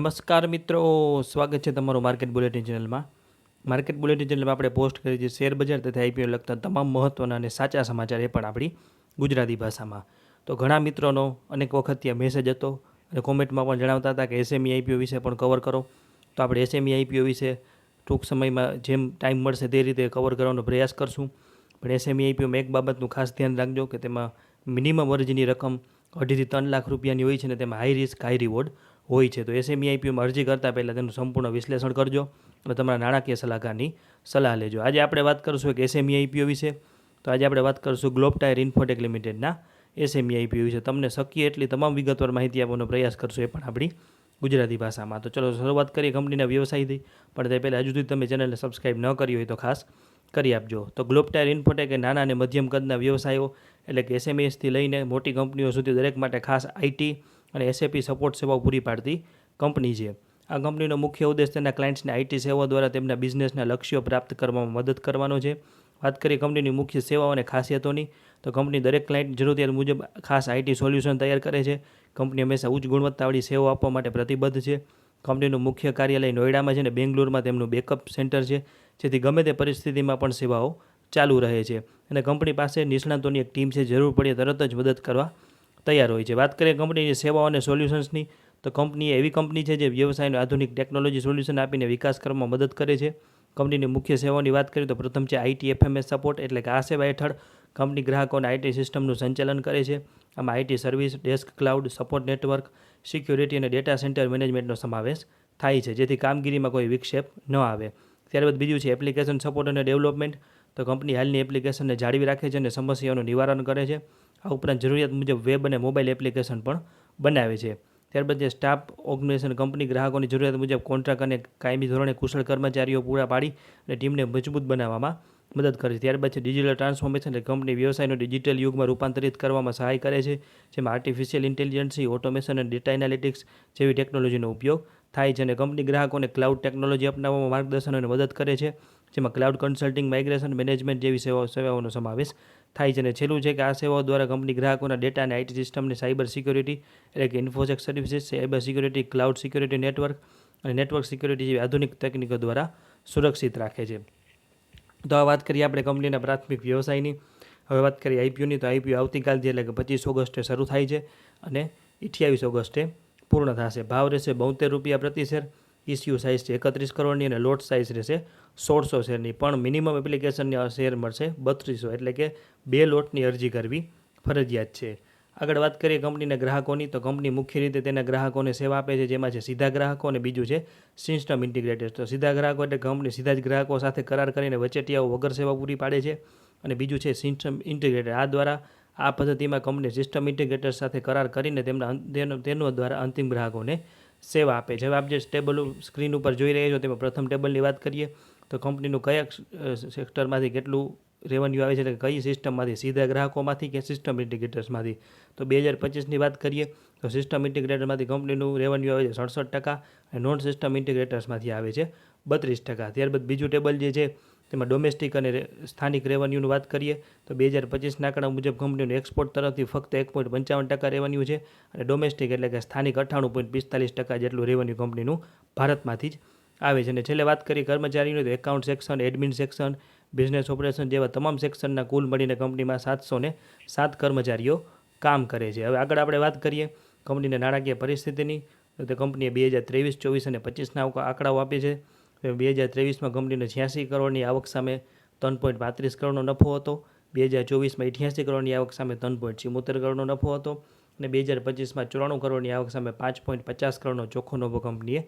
નમસ્કાર મિત્રો, સ્વાગત છે તમારું માર્કેટ બુલેટિન ચેનલમાં માર્કેટ બુલેટિન ચેનલમાં આપણે પોસ્ટ કરી છે શેર બજાર તથા આઈપીઓ લગતા તમામ મહત્ત્વના અને સાચા સમાચાર એ પણ આપણી ગુજરાતી ભાષામાં. તો ઘણા મિત્રોનો અનેક વખત ત્યાં મેસેજ હતો અને કોમેન્ટમાં પણ જણાવતા હતા કે એસએમઈ આઈપીઓ વિશે પણ કવર કરો. તો આપણે એસએમઈ આઈપીઓ વિશે ટૂંક સમયમાં જેમ ટાઈમ મળશે તે રીતે કવર કરવાનો પ્રયાસ કરશું. પણ એસએમઈ આઈપીઓમાં એક બાબતનું ખાસ ધ્યાન રાખજો કે તેમાં મિનિમમ અરજીની રકમ અઢીથી ત્રણ લાખ રૂપિયાની હોય છે અને તેમાં હાઈ રિસ્ક હાઈ રિવોર્ડ હોય છે. તો એસએમઈ આઈપીઓમાં અરજી કરતાં પહેલાં તેનું સંપૂર્ણ વિશ્લેષણ કરજો અને તમારા નાણાકીય સલાહકારની સલાહ લેજો. આજે આપણે વાત કરીશું એક એસએમઈ આઈપીઓ વિશે. તો આજે આપણે વાત કરીશું ગ્લોબ ટાયર ઇન્ફોટેક લિમિટેડના એસએમઈ આઈપીઓ વિશે. તમને શક્ય એટલી તમામ વિગતવાર માહિતી આપવાનો પ્રયાસ કરશું એ પણ આપણી ગુજરાતી ભાષામાં. તો ચલો, શરૂઆત કરીએ કંપનીના વ્યવસાયથી. પણ તે પહેલાં હજુ સુધી તમે ચેનલને સબસ્ક્રાઇબ ન કરી હોય તો ખાસ કરી આપજો. તો ગ્લોબ ટાયર ઇન્ફોટેક એ નાના અને મધ્યમ કદના વ્યવસાયો એટલે કે એસએમએસથી લઈને મોટી કંપનીઓ સુધી દરેક માટે ખાસ આઈટી અને એસએપી સપોર્ટ સેવાઓ પૂરી પાડતી કંપની છે. આ કંપનીનો મુખ્ય ઉદ્દેશ તેના ક્લાયન્ટ્સને આઈટી સેવાઓ દ્વારા તેમના બિઝનેસના લક્ષ્યો પ્રાપ્ત કરવામાં મદદ કરવાનો છે. વાત કરીએ કંપનીની મુખ્ય સેવાઓ અને ખાસિયતોની, તો કંપની દરેક ક્લાયન્ટ જરૂરિયાત મુજબ ખાસ આઈટી સોલ્યુશન તૈયાર કરે છે. કંપની હંમેશા ઉચ્ચ ગુણવત્તાવાળી સેવાઓ આપવા માટે પ્રતિબદ્ધ છે. કંપનીનું મુખ્ય કાર્યાલય નોઈડામાં છે અને બેંગ્લોરમાં તેમનું બેકઅપ સેન્ટર છે, જેથી ગમે તે પરિસ્થિતિમાં પણ સેવાઓ ચાલુ રહે છે. અને કંપની પાસે નિષ્ણાતોની એક ટીમ છે, જરૂર પડે તરત જ મદદ કરવા તૈયાર હોય છે. વાત કરીએ કંપનીની સેવાઓ અને સોલ્યુશન્સની તો કંપની એવી કંપની છે જે વ્યવસાયનો આધુનિક ટેકનોલોજી સોલ્યુશન આપીને વિકાસ કરવામાં મદદ કરે છે. કંપનીની મુખ્ય સેવાઓની વાત કરીએ તો પ્રથમ છે આઈટી એફએમએસ સપોર્ટ એટલે કે આ સેવા હેઠળ કંપની ગ્રાહકોને આઈટી સિસ્ટમનું સંચાલન કરે છે. આમાં IT service desk cloud support network security અને ડેટા સેન્ટર મેનેજમેન્ટનો સમાવેશ થાય છે, જેથી કામગીરીમાં કોઈ વિક્ષેપ ન આવે. ત્યારબાદ બીજું છે એપ્લિકેશન સપોર્ટ અને ડેવલપમેન્ટ તો કંપની હાલની એપ્લિકેશનને જાળવી રાખે છે અને સમસ્યાઓનું નિવારણ કરે છે. આ ઉપરાંત જરૂરિયાત મુજબ વેબ અને મોબાઈલ એપ્લિકેશન પણ બનાવે છે. ત્યારબાદ જે સ્ટાફ ઓર્ગેનાઇઝેશન કંપની ગ્રાહકોની જરૂરિયાત મુજબ કોન્ટ્રાક્ટ અને કાયમી ધોરણે કુશળ કર્મચારીઓ પૂરા પાડી અને ટીમને મજબૂત બનાવવામાં મદદ કરે છે. ત્યારબાદ છે ડિજિટલ ટ્રાન્સફોર્મેશન એટલે કંપની વ્યવસાયનો ડિજિટલ યુગમાં રૂપાંતરિત કરવામાં સહાય કરે છે, જેમાં આર્ટિફિશિયલ ઇન્ટેલિજન્સી, ઓટોમેશન અને ડેટા એનાલિટિક્સ જેવી ટેકનોલોજીનો ઉપયોગ થાય છે અને કંપની ગ્રાહકોને ક્લાઉડ ટેકનોલોજી અપનાવવામાં માર્ગદર્શન અને મદદ કરે છે, જેમાં ક્લાઉડ કન્સલ્ટિંગ, માઇગ્રેશન, મેનેજમેન્ટ જેવી સેવાઓ સેવાઓનો સમાવેશ થાય છે. અને છેલ્લું છે કે આ સેવાઓ દ્વારા કંપની ગ્રાહકોના ડેટા અને આઈટી સિસ્ટમની સાયબર સિક્યોરિટી એટલે કે Infosec services, cyber security, cloud security network અને નેટવર્ક સિક્યોરિટી જેવી આધુનિક તકનીકો દ્વારા સુરક્ષિત રાખે છે. તો આ વાત કરીએ આપણે કંપનીના પ્રાથમિક વ્યવસાયની. હવે વાત કરીએ આઈપીઓની તો આઈપીઓ આવતીકાલથી એટલે કે પચીસ ઓગસ્ટે શરૂ થાય છે અને અઠ્યાવીસ ઓગસ્ટે પૂર્ણ થશે. ભાવ રહેશે બોતેર રૂપિયા પ્રતિ શેર. ઇસ્યુ સાઇઝ છે, એકત્રીસ કરોડની અને લોટ સાઇઝ રહેશે સોળસો શેરની. પણ મિનિમમ એપ્લિકેશનની શેર મળશે બત્રીસો, એટલે કે બે લોટની અરજી કરવી ફરજિયાત છે. આગળ વાત કરીએ કંપનીના ગ્રાહકોની, તો કંપની મુખ્ય રીતે તેના ગ્રાહકોને સેવા આપે છે, જેમાં છે સીધા ગ્રાહકો અને બીજું છે સિસ્ટમ ઇન્ટિગ્રેટેડ. તો સીધા ગ્રાહકો એટલે કંપની સીધા જ ગ્રાહકો સાથે કરાર કરીને વચેટિયાઓ વગર સેવા પૂરી પાડે છે અને બીજું છે સિસ્ટમ ઇન્ટિગ્રેટેડ. આ દ્વારા આ પદ્ધતિમાં કંપની સિસ્ટમ ઇન્ટિગ્રેટર સાથે કરાર કરીને તેમના તેનો દ્વારા અંતિમ ગ્રાહકોને સેવા આપે. છે આપ જે ટેબલ સ્ક્રીન ઉપર જોઈ રહ્યા છો તેમાં પ્રથમ ટેબલની વાત કરીએ, તો કંપનીનું કયા સેક્ટરમાંથી કેટલું રેવન્યુ આવે છે એટલે કઈ સિસ્ટમમાંથી સીધા ગ્રાહકોમાંથી કે સિસ્ટમ ઇન્ટિગ્રેટર્સમાંથી તો બે હજાર પચીસની વાત કરીએ, તો સિસ્ટમ ઇન્ટિગ્રેટરમાંથી કંપનીનું રેવન્યુ આવે છે સડસઠ ટકા અને નોન સિસ્ટમ ઇન્ટિગ્રેટર્સમાંથી આવે છે બત્રીસ ટકા. ત્યારબાદ બીજું ટેબલ જે છે તેમાં ડોમેસ્ટિક અને સ્થાનિક રેવન્યુની વાત કરીએ, તો બે હજાર પચીસના આંકડા મુજબ કંપનીનું એક્સપોર્ટ તરફથી ફક્ત એક પોઈન્ટ પંચાવન ટકા રેવન્યુ છે અને ડોમેસ્ટિક એટલે કે સ્થાનિક અઠ્ઠાણું પોઈન્ટ પિસ્તાલીસ ટકા જેટલું રેવન્યુ કંપનીનું ભારતમાંથી જ આવે છે. અને છેલ્લે વાત કરીએ કર્મચારીની, તો account section admin section business operation જેવા તમામ સેક્શનના કુલ મળીને કંપનીમાં સાતસો ને સાત કર્મચારીઓ કામ કરે છે. હવે આગળ આપણે વાત કરીએ કંપનીને નાણાકીય પરિસ્થિતિની, તે કંપનીએ બે હજાર ત્રેવીસ, ચોવીસ અને પચીસના આંકડાઓ આપે છે. બે હજાર ત્રેવીસમાં કંપનીને છ્યાસી કરોડની આવક સામે ત્રણ પોઈન્ટ પાંત્રીસ કરોડનો નફો હતો. બે હજાર ચોવીસમાં અઠ્યાસી કરોડની આવક સામે ત્રણ પોઈન્ટ ચિમોતેર કરોડનો નફો હતો અને બે હજાર પચીસમાં ચોરાણું કરોડની આવક સામે પાંચ પોઈન્ટ પચાસ કરોડનો ચોખ્ખો નફો કંપનીએ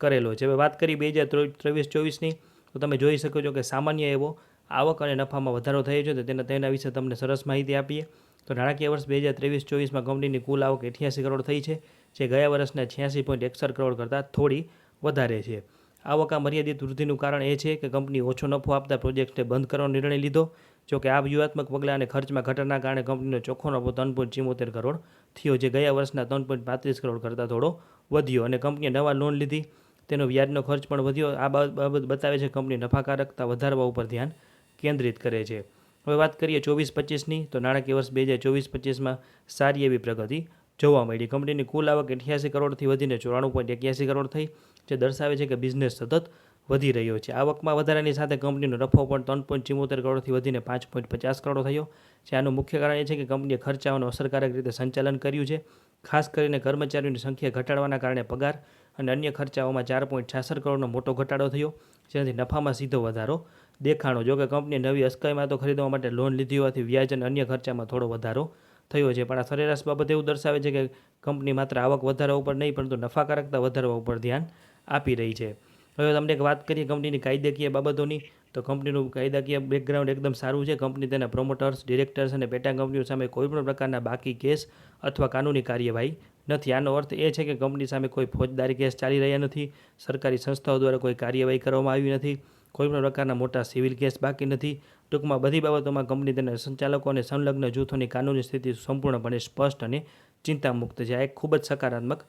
કરેલો છે. હવે વાત કરી બે હજાર ત્રેવીસ ચોવીસની, તો તમે જોઈ શકો છો કે સામાન્ય એવો આવક અને નફામાં વધારો થયો છે. તો તેના તેના વિશે તમને સરસ માહિતી આપીએ. તો નાણાકીય વર્ષ બે હજાર ત્રેવીસ ચોવીસમાં કંપનીની કુલ આવક અઠ્યાસી કરોડ થઈ છે, જે ગયા વર્ષના છ્યાસી પોઈન્ટ એકસઠ કરોડ કરતાં થોડી વધારે છે. આવકા મર્યાદિત વૃદ્ધિનું કારણ એ છે કે કંપની ઓછો નફો આપતા પ્રોજેક્ટને બંધ કરવાનો નિર્ણય લીધો, જોકે આ વ્યૂહાત્મક પગલાં અને ખર્ચમાં ઘટાડાના કારણે કંપનીનો ચોખ્ખો નફો ત્રણ પોઈન્ટ ચિમોતેર કરોડ થયો, જે ગયા વર્ષના ત્રણ પોઈન્ટ પાંત્રીસ કરોડ કરતાં થોડો વધ્યો અને કંપનીએ નવા લોન લીધી. તેનો વ્યાજનો ખર્ચ પણ વધ્યો. આ બાબત બતાવે છે કંપની નફાકારકતા વધારવા ઉપર ધ્યાન કેન્દ્રિત કરે છે. હવે વાત કરીએ ચોવીસ પચીસની, તો નાણાકીય વર્ષ બે હજાર ચોવીસ પચીસમાં સારી એવી પ્રગતિ જોવા મળી. કંપનીની કુલ આવક અઠ્યાસી કરોડથી વધીને ચોરાણું પોઈન્ટ એક્યાસી કરોડ થઈ. જે દર્શાવે છે કે બિઝનેસ સતત વધી રહ્યો છે. આવકમાં વધારાની સાથે કંપનીનો નફો પણ ત્રણ પોઈન્ટ ચિમોતેર કરોડથી વધીને પાંચ પોઈન્ટ પચાસ કરોડ થયો છે. આનું મુખ્ય કારણ એ છે કે કંપનીએ ખર્ચાઓનું અસરકારક રીતે સંચાલન કર્યું છે. ખાસ કરીને કર્મચારીઓની સંખ્યા ઘટાડવાના કારણે પગાર અને અન્ય ખર્ચાઓમાં ચાર પોઈન્ટ છાસઠ કરોડનો મોટો ઘટાડો થયો, જેનાથી નફામાં સીધો વધારો દેખાણો. જોકે કંપનીએ નવી તો ખરીદવા માટે લોન લીધી હોવાથી વ્યાજ અને અન્ય ખર્ચામાં થોડો વધારો થયો છે. પણ આ સરેરાશ બાબત એવું દર્શાવે છે કે કંપની માત્ર આવક વધારવા ઉપર નહીં, પરંતુ નફાકારકતા વધારવા ઉપર ધ્યાન આપી રહી છે. હવે તમને એક વાત કરીએ કંપનીની કાયદાકીય બાબતોની, તો કંપનીનું કાયદાકીય બેકગ્રાઉન્ડ એકદમ સારું છે. કંપની તેના પ્રમોટર્સ ડિરેક્ટર્સ અને પેટા કંપનીઓ સામે કોઈપણ પ્રકારના બાકી કેસ અથવા કાનૂની કાર્યવાહી નથી. આનો અર્થ એ છે કે કંપની સામે કોઈ ફોજદારી કેસ ચાલી રહ્યા નથી. સરકારી સંસ્થાઓ દ્વારા કોઈ કાર્યવાહી કરવામાં આવી નથી. કોઈપણ પ્રકારના મોટા સિવિલ કેસ બાકી નથી. ટૂંકમાં બધી બાબતોમાં કંપની તેના સંચાલકો અને સંલગ્ન જૂથોની કાનૂની સ્થિતિ સંપૂર્ણપણે સ્પષ્ટ અને ચિંતામુક્ત છે. આ એક ખૂબ જ સકારાત્મક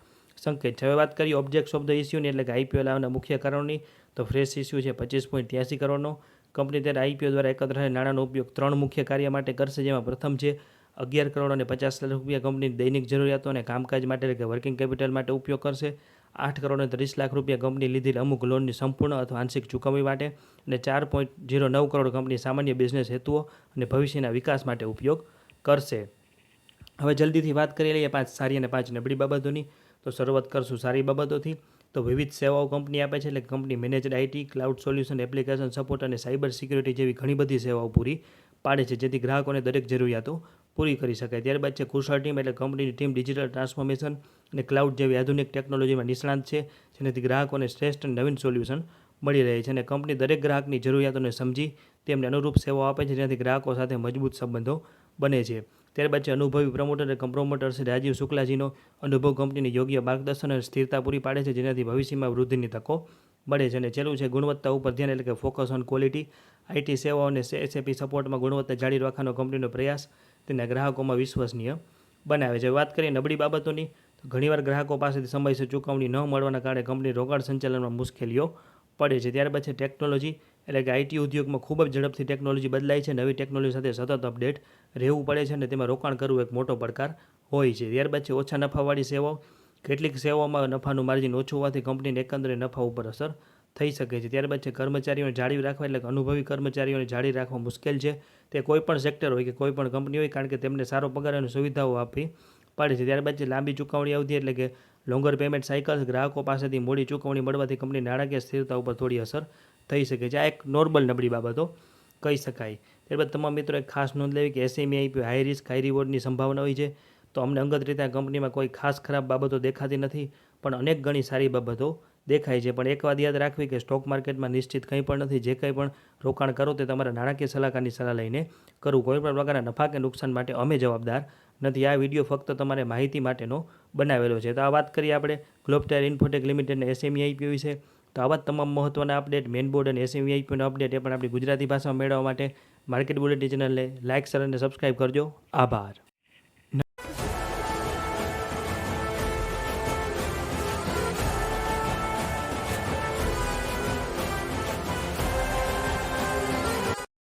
સંકેત. છે હવે વાત કરીએ ઓબ્જેક્ટ્સ ઓફ ધ ઇસ્યુની એટલે કે આઈપીઓ લાવવાના મુખ્ય કારણોની. તો ફ્રેશ ઇસ્યુ છે પચીસ પોઈન્ટ ત્યાસી કરોડનો. કંપની ત્યારે આઈપીઓ દ્વારા એકત્ર નાણાંનો ઉપયોગ ત્રણ મુખ્ય કાર્ય માટે કરશે, જેમાં પ્રથમ છે અગિયાર કરોડ અને પચાસ લાખ રૂપિયા કંપનીની દૈનિક જરૂરિયાતો અને કામકાજ માટે કે વર્કિંગ કેપિટલ માટે ઉપયોગ કરશે. આઠ કરોડ અને ત્રીસ લાખ રૂપિયા કંપની લીધેલ અમુક લોનની સંપૂર્ણ અથવા આંશિક ચૂકવણી માટે અને ચાર પોઈન્ટ જીરો નવ કરોડ કંપની સામાન્ય બિઝનેસ હેતુઓ અને ભવિષ્યના વિકાસ માટે ઉપયોગ કરશે. હવે જલ્દીથી વાત કરી લઈએ પાંચ સારી અને પાંચ નબળી બાબતોની. તો શરૂઆત કરશું સારી બાબતોથી. તો વિવિધ સેવાઓ કંપની આપે છે એટલે company managed IT cloud solution, application support અને સાયબર સિક્યુરિટી જેવી ઘણી બધી સેવાઓ પૂરી પાડે છે, જેથી ગ્રાહકોને દરેક જરૂરિયાતો પૂરી કરી શકાય. ત્યારબાદ છે કુશળ ટીમ એટલે કંપનીની ટીમ ડિજિટલ ટ્રાન્સફોર્મેશન અને ક્લાઉડ જેવી આધુનિક ટેકનોલોજીમાં નિષ્ણાંત છે, જેનાથી ગ્રાહકોને શ્રેષ્ઠ અને નવીન સોલ્યુશન મળી રહે છે અને કંપની દરેક ગ્રાહકની જરૂરિયાતોને સમજી તેમને અનુરૂપ સેવાઓ આપે છે, જેનાથી ગ્રાહકો સાથે મજબૂત સંબંધો બને છે. ત્યારબાદ છે, અનુભવી પ્રમોટર અને કમ્પ્રોમોટર શ્રી રાજીવ શુક્લાજીનો અનુભવ કંપનીને યોગ્ય માર્ગદર્શન અને સ્થિરતા પૂરી પાડે છે, જેનાથી ભવિષ્યમાં વૃદ્ધિની તકો મળે છે. અને છેલ્લું છે, ગુણવત્તા ઉપર ધ્યાન એટલે કે ફોકસ ઓન ક્વોલિટી આઈટી સેવાઓ અને એસએપી સપોર્ટમાં ગુણવત્તા જાળવી રાખવાનો કંપનીનો પ્રયાસ તેના ગ્રાહકોમાં વિશ્વસનીય બનાવે છે. વાત કરીએ નબળી બાબતોની, તો ઘણીવાર ગ્રાહકો પાસેથી સમયસર ચૂકવણી ન મળવાના કારણે કંપની રોકાણ સંચાલનમાં મુશ્કેલીઓ પડે છે. ત્યારબાદ છે, ટેકનોલોજી એટલે કે આઈટી ઉદ્યોગમાં ખૂબ જ ઝડપથી ટેકનોલોજી બદલાય છે નવી ટેકનોલોજી સાથે સતત અપડેટ રહેવું પડે છે અને તેમાં રોકાણ કરવું એક મોટો પડકાર હોય છે. ત્યારબાદ છે ઓછા નફાવાળી સેવાઓ. કેટલીક સેવાઓમાં નફાનું માર્જિન ઓછું હોવાથી કંપનીને એકંદરે નફા ઉપર અસર થઈ શકે છે. ત્યારબાદ છે કર્મચારીઓને જાળવી રાખવા એટલે કે અનુભવી કર્મચારીઓને જાળવી રાખવા મુશ્કેલ છે. તે કોઈ પણ સેક્ટર હોય કે કોઈપણ કંપની હોય કારણ કે તેમને સારો પગાર અને સુવિધાઓ આપવી પડે છે. ત્યારબાદ છે લાંબી ચૂકવણી અવધિ એટલે કે લોંગર પેમેન્ટ સાયકલ ગ્રાહકો પાસેથી મોડી ચૂકવણી મળવાથી કંપની નાણાકીય સ્થિરતા ઉપર થોડી અસર થઈ શકે છે. આ એક નોર્મલ નબળી બાબતો કહી શકાય. ત્યારબાદ તમામ મિત્રો એક ખાસ નોંધ લેવી કે SME IPO high risk high રિવોર્ડની સંભાવના હોય છે. તો અમને અંગત રીતે આ કંપનીમાં કોઈ ખાસ ખરાબ બાબતો દેખાતી નથી, પણ અનેક ગણી સારી બાબતો દેખાય છે. પણ એક વાત યાદ રાખવી કે સ્ટોક માર્કેટમાં નિશ્ચિત કંઈ પણ નથી. જે કંઈ પણ રોકાણ કરો તે તમારા નાણાકીય સલાહકારની સલાહ લઈને કરવું. કોઈ પણ પ્રકારના નફા કે નુકસાન માટે અમે જવાબદાર નથી. આ વીડિયો ફક્ત તમારે માહિતી માટેનો બનાવેલો છે. તો આ વાત કરીએ આપણે ગ્લોબટાયર ઇન્ફોટેક લિમિટેડને એસએમઈ આઈપીઓ વિશે. તો આવા તમામ મહત્ત્વના અપડેટ મેન બોર્ડ અને એસએમવીઆઈપીનો અપડેટ એ પણ આપણી ગુજરાતી ભાષામાં મેળવવા માટે માર્કેટ બુલેટિન ચેનલને લાઇક શેર અને સબસ્ક્રાઈબ કરજો. આભાર.